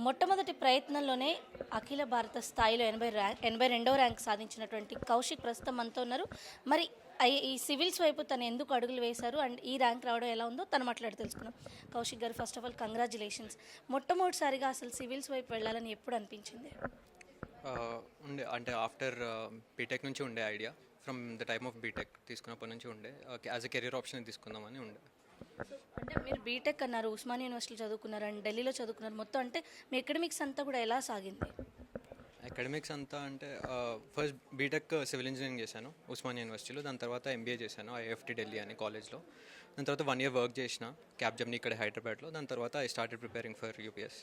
మొట్టమొదటి ప్రయత్నంలోనే అఖిల భారత స్థాయిలో ఎనభై ర్యాంక్ ఎనభై రెండవ ర్యాంక్ సాధించినటువంటి కౌశిక్ ప్రస్తుతం మనతో ఉన్నారు. మరి ఐ- ఈ సివిల్స్ వైపు తను ఎందుకు అడుగులు వేశారు అండ్ ఈ ర్యాంక్ రావడం ఎలా ఉందో తను మాట్లాడి తెలుసుకున్నాం కౌశిక్ గారు ఫస్ట్ ఆఫ్ ఆల్ కంగ్రాచులేషన్స్ మొట్టమొదటిసారిగా అసలు సివిల్స్ వైపు వెళ్ళాలని ఎప్పుడు అనిపించింది? ఉండే అంటే ఆఫ్టర్ బీటెక్ నుంచి ఉండే idea from the time of BTech తీసుకున్నప్పటి నుంచి ఉండే. యాజ్ ఎ కెరీర్ ఆప్షన్ తీసుకుందామని ఉండే. అంటే మీరు బీటెక్ అన్నారు ఉస్మానియా యూనివర్సిటీలో చదువుకున్నారు అండ్ ఢిల్లీలో చదువుకున్నారు. మొత్తం అంటే మీ ఎకడమిక్స్ అంతా కూడా ఎలా సాగింది? అకాడమిక్స్ అంతా అంటే ఫస్ట్ బీటెక్ సివిల్ ఇంజనీరింగ్ చేశాను ఉస్మానియా యూనివర్సిటీలో. దాని తర్వాత ఎంబీఏ చేశాను ఐఎఫ్టీ ఢిల్లీ అని కాలేజ్లో. దాని తర్వాత వన్ ఇయర్ వర్క్ చేసిన క్యాబ్ జమ్ని ఇక్కడ హైదరాబాద్లో దాని తర్వాత I started preparing for UPS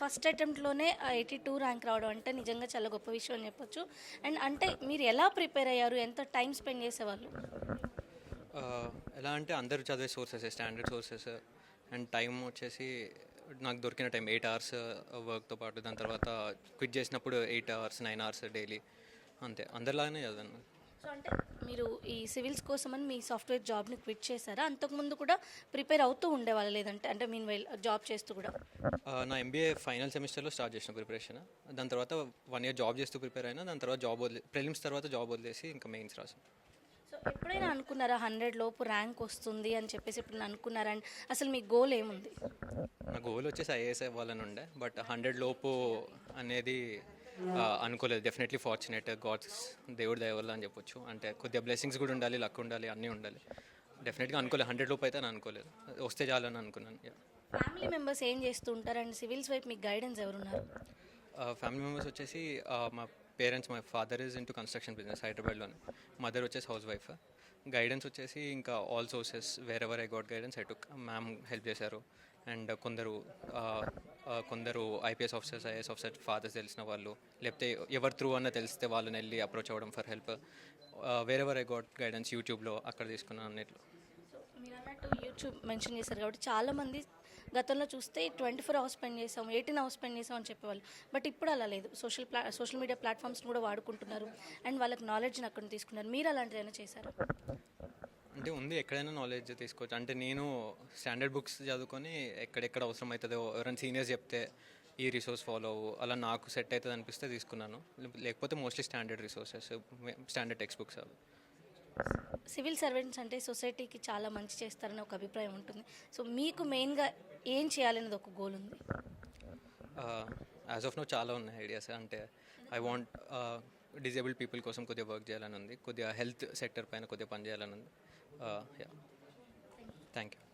first అటెంప్ట్లోనే eighty two rank రావడం అంటే నిజంగా చాలా గొప్ప విషయం అని చెప్పొచ్చు. అండ్ అంటే మీరు ఎలా ప్రిపేర్ అయ్యారు? ఎంత టైం స్పెండ్ చేసేవాళ్ళు? ఎలా అంటే అందరూ చదివే sources standard sources and time వచ్చేసి నాకు దొరికిన టైం ఎయిట్ అవర్స్ వర్క్తో పాటు. దాని తర్వాత క్విట్ చేసినప్పుడు eight hours nine hours daily అంతే. అందరిలాగానే చదివాను. సో అంటే మీరు ఈ సివిల్స్ కోసమని మీ సాఫ్ట్వేర్ జాబ్ని క్విట్ చేశారా? అంతకుముందు కూడా ప్రిపేర్ అవుతూ ఉండేవాళ్ళు లేదంటే అంటే మీన్ జాబ్ చేస్తూ కూడా? ఆ, నా ఎంబీఏ ఫైనల్ సెమిస్టర్లో స్టార్ట్ చేసిన ప్రిపరేషన్ దాని తర్వాత వన్ ఇయర్ జాబ్ చేస్తూ ప్రిపేర్ అయినా దాని తర్వాత జాబ్ వదిలే ప్రిలిమ్స్ తర్వాత జాబ్ వదిలేసి ఇంకా మెయిన్స్ రాసాను సో ఎప్పుడైనా అనుకున్నారా హండ్రెడ్ లోపు ర్యాంక్ వస్తుంది అని చెప్పేసి ఎప్పుడైనా అనుకున్నారా? అండ్ అసలు మీ గోల్ ఏముంది? నా గోల్ వచ్చేసి ఐఏఎస్ అవ్వాలని ఉండే బట్ హండ్రెడ్ లోపు అనేది అనుకోలేదు. డెఫినెట్లీ ఫార్చునేట్ గాడ్స్ దేవుడి దయ వల్ల అని చెప్పొచ్చు. అంటే కొద్దిగా బ్లెస్సింగ్స్ కూడా ఉండాలి లక్ ఉండాలి అన్నీ ఉండాలి. డెఫినెట్గా అనుకోలేదు. హండ్రెడ్ లోపు అయితే నేను అనుకోలేదు. వస్తే చాలని అనుకున్నాను. ఫ్యామిలీ మెంబర్స్ ఏం చేస్తూ ఉంటారు? అండ్ సివిల్స్ వైపు మీకు గైడెన్స్ ఎవరున్నారు? ఫ్యామిలీ మెంబర్స్ వచ్చేసి మా parents my father is into construction business హైదరాబాద్లోనే. మదర్ వచ్చేసి హౌస్ వైఫ్. గైడెన్స్ వచ్చేసి ఇంకా all sources where ever I got guidance I took ma'am help చేశారు. అండ్ కొందరు కొందరు IPS officers IAS officer father's తెలిసిన వాళ్ళు లేకపోతే ఎవరు త్రూ అన్న తెలిస్తే వాళ్ళని వెళ్ళి అప్రోచ్ అవ్వడం for help wherever I got guidance యూట్యూబ్లో అక్కడ తీసుకున్నాను అన్నిట్లో. మీరు అన్నట్టు యూట్యూబ్ మెన్షన్ చేశారు కాబట్టి చాలామంది గతంలో చూస్తే ట్వంటీ ఫోర్ అవర్స్ స్పెండ్ చేసాం ఎయిటీన్ అవర్స్ స్పెండ్ చేసాం అని చెప్పేవాళ్ళు. బట్ ఇప్పుడు అలా లేదు. సోషల్ ప్లా సోషల్ మీడియా ప్లాట్ఫామ్స్ని కూడా వాడుకుంటున్నారు. అండ్ వాళ్ళకి నాలెడ్జ్ని అక్కడ తీసుకున్నారు. మీరు అలాంటిది ఏమైనా చేశారా? అంటే ఉంది. ఎక్కడైనా నాలెడ్జ్ తీసుకోవచ్చు అంటే నేను స్టాండర్డ్ బుక్స్ చదువుకొని ఎక్కడెక్కడ అవసరం అవుతుందో ఎవరైనా సీనియర్స్ చెప్తే ఈ రిసోర్స్ ఫాలో అవ్వు. అలా నాకు సెట్ అవుతుంది అనిపిస్తే తీసుకున్నాను. లేకపోతే mostly standard resources standard text books అవి. సివిల్ సర్వెంట్స్ అంటే సొసైటీకి చాలా మంచి చేస్తారని ఒక అభిప్రాయం ఉంటుంది. సో మీకు మెయిన్గా ఏం చేయాలనేది ఒక గోల్ ఉంది? యాజ్ ఆఫ్ నో చాలా ఉన్నాయి ఐడియాస్. అంటే ఐ వాంట్ డిజేబుల్డ్ పీపుల్ కోసం కొద్దిగా వర్క్ చేయాలని ఉంది. కొద్దిగా హెల్త్ సెక్టర్ పైన కొద్దిగా పని చేయాలని ఉంది. Thank you.